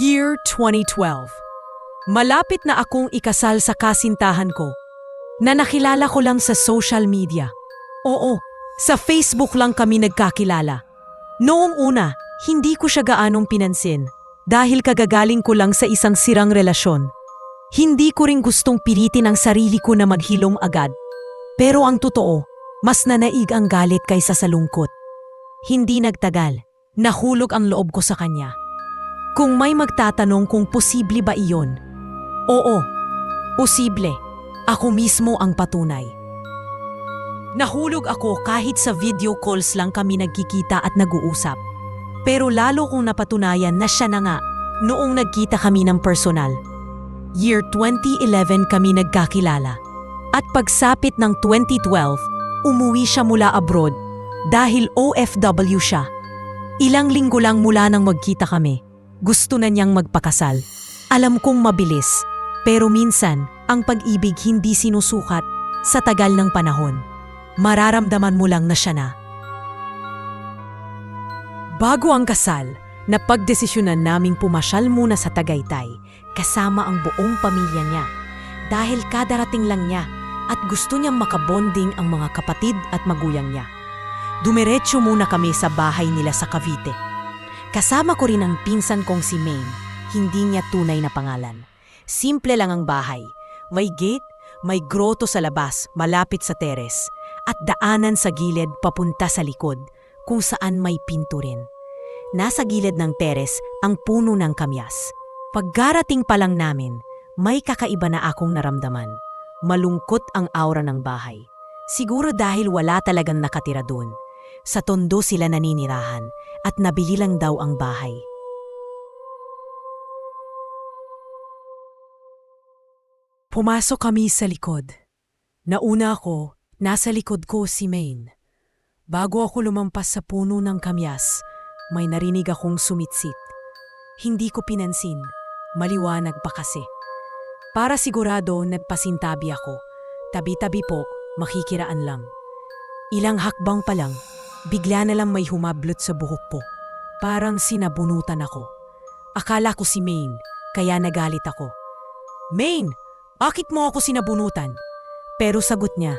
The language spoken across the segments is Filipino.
Year 2012. Malapit na akong ikasal sa kasintahan ko na nakilala ko lang sa social media. Oo, sa Facebook lang kami nagkakilala. Noong una, hindi ko siya gaanong pinansin dahil kagagaling ko lang sa isang sirang relasyon. Hindi ko rin gustong pilitin ang sarili ko na maghilom agad. Pero ang totoo, mas nanaig ang galit kaysa sa lungkot. Hindi nagtagal, nahulog ang loob ko sa kanya. Kung may magtatanong kung posible ba iyon, oo, posible. Ako mismo ang patunay. Nahulog ako kahit sa video calls lang kami nagkikita at nag-uusap. Pero lalo kong napatunayan na siya na nga noong nagkita kami ng personal. Year 2011 kami nagkakilala. At pagsapit ng 2012, umuwi siya mula abroad dahil OFW siya. Ilang linggo lang mula nang magkita kami, gusto na niyang magpakasal. Alam kong mabilis, pero minsan ang pag-ibig hindi sinusukat sa tagal ng panahon. Mararamdaman mo lang na siya na. Bago ang kasal, napagdesisyonan naming pumasyal muna sa Tagaytay kasama ang buong pamilya niya dahil kadarating lang niya at gusto niyang makabonding ang mga kapatid at magulang niya. Dumiretso muna kami sa bahay nila sa Cavite. Kasama ko rin ang pinsan kong si Maine, hindi niya tunay na pangalan. Simple lang ang bahay. May gate, may groto sa labas, malapit sa teres, at daanan sa gilid papunta sa likod, kung saan may pinto rin. Nasa gilid ng teres ang puno ng kamyas. Paggarating pa lang namin, may kakaiba na akong naramdaman. Malungkot ang aura ng bahay. Siguro dahil wala talagang nakatira doon. Sa tondo sila naninirahan at nabili lang daw ang bahay. Pumasok kami sa likod. Nauna ako, nasa likod ko si Maine. Bago ako lumampas sa puno ng kamyas, may narinig akong sumitsit. Hindi ko pinansin, maliwanag pa kasi. Para sigurado nagpasintabi ako, tabi-tabi po, makikiraan lang. Ilang hakbang pa lang, bigla na lang may humablot sa buhok ko. Parang sinabunutan ako. Akala ko si Maine, kaya nagalit ako. Maine, bakit mo ako sinabunutan? Pero sagot niya,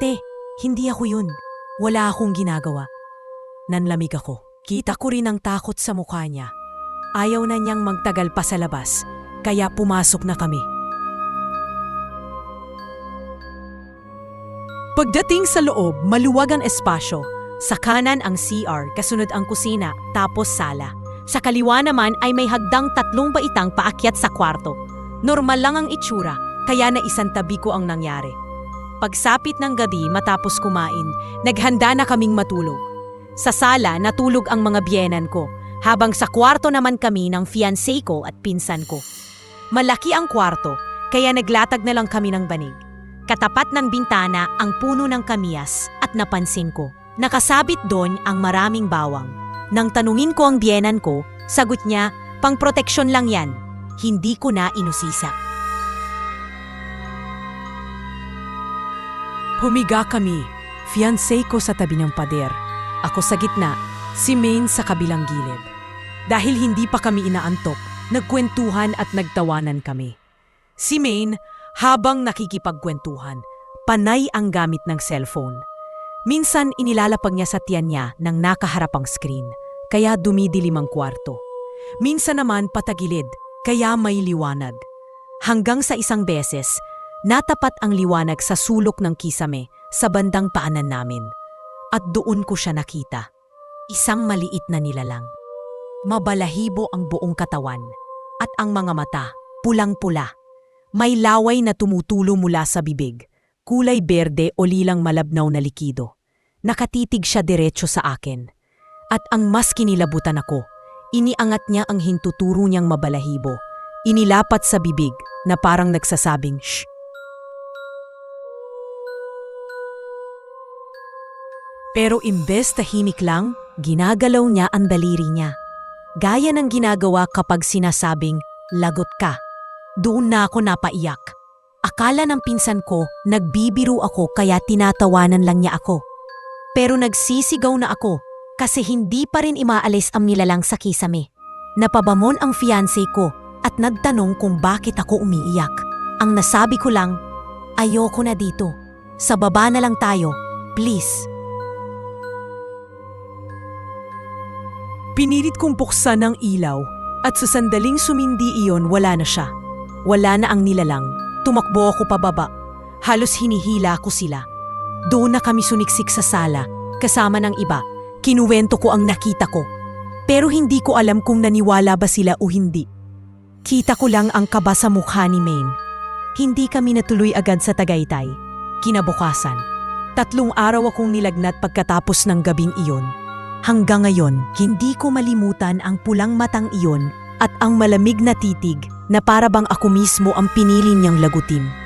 Te, hindi ako yun. Wala akong ginagawa. Nanlamig ako. Kita ko rin ang takot sa mukha niya. Ayaw na niyang magtagal pa sa labas, kaya pumasok na kami. Pagdating sa loob, maluwag ang espasyo. Sa kanan ang CR, kasunod ang kusina, tapos sala. Sa kaliwa naman ay may hagdang tatlong baitang paakyat sa kwarto. Normal lang ang itsura, kaya na isang tabi ko ang nangyari. Pagsapit ng gabi matapos kumain, naghanda na kaming matulog. Sa sala, natulog ang mga biyenan ko, habang sa kwarto naman kami ng fiancé ko at pinsan ko. Malaki ang kwarto, kaya naglatag na lang kami ng banig. Katapat ng bintana ang puno ng kamiyas at napansin ko. Nakasabit doon ang maraming bawang. Nang tanungin ko ang biyenan ko, sagot niya, pang proteksyon lang yan. Hindi ko na inusisa. Humiga kami. Fiancé ko sa tabi ng pader. Ako sa gitna, si Maine sa kabilang gilid. Dahil hindi pa kami inaantok, nagkwentuhan at nagtawanan kami. Si Maine, habang nakikipagkwentuhan, panay ang gamit ng cellphone. Minsan inilalapag niya sa tiyan niya ng nakaharapang screen, kaya dumidilim ang kwarto. Minsan naman patagilid, kaya may liwanag. Hanggang sa isang beses, natapat ang liwanag sa sulok ng kisame sa bandang paanan namin. At doon ko siya nakita. Isang maliit na nilalang. Mabalahibo ang buong katawan at ang mga mata pulang-pula. May laway na tumutulo mula sa bibig, kulay berde o lilang malabnaw na likido. Nakatitig siya diretso sa akin. At ang mas kinilabutan ako, iniangat niya ang hintuturo niyang mabalahibo. Inilapat sa bibig na parang nagsasabing, Shh! Pero imbes tahimik lang, ginagalaw niya ang daliri niya. Gaya ng ginagawa kapag sinasabing, lagot ka. Doon na ako napaiyak. Akala ng pinsan ko, nagbibiro ako kaya tinatawanan lang niya ako. Pero nagsisigaw na ako kasi hindi pa rin imaalis ang nilalang sa kisame. Napabamon ang fiancé ko at nagtanong kung bakit ako umiiyak. Ang nasabi ko lang, ayoko na dito. Sa baba na lang tayo, please. Pinilit kong buksan ang ilaw at sa sandaling sumindi iyon wala na siya. Wala na ang nilalang. Tumakbo ako pababa. Halos hinihila ko sila. Doon na kami suniksik sa sala, kasama ng iba. Kinuwento ko ang nakita ko. Pero hindi ko alam kung naniwala ba sila o hindi. Kita ko lang ang kaba sa mukha ni Maine. Hindi kami natuloy agad sa Tagaytay. Kinabukasan, tatlong araw akong nilagnat pagkatapos ng gabing iyon. Hanggang ngayon, hindi ko malimutan ang pulang matang iyon at ang malamig na titig na para bang ako mismo ang pinili niyang lagutin.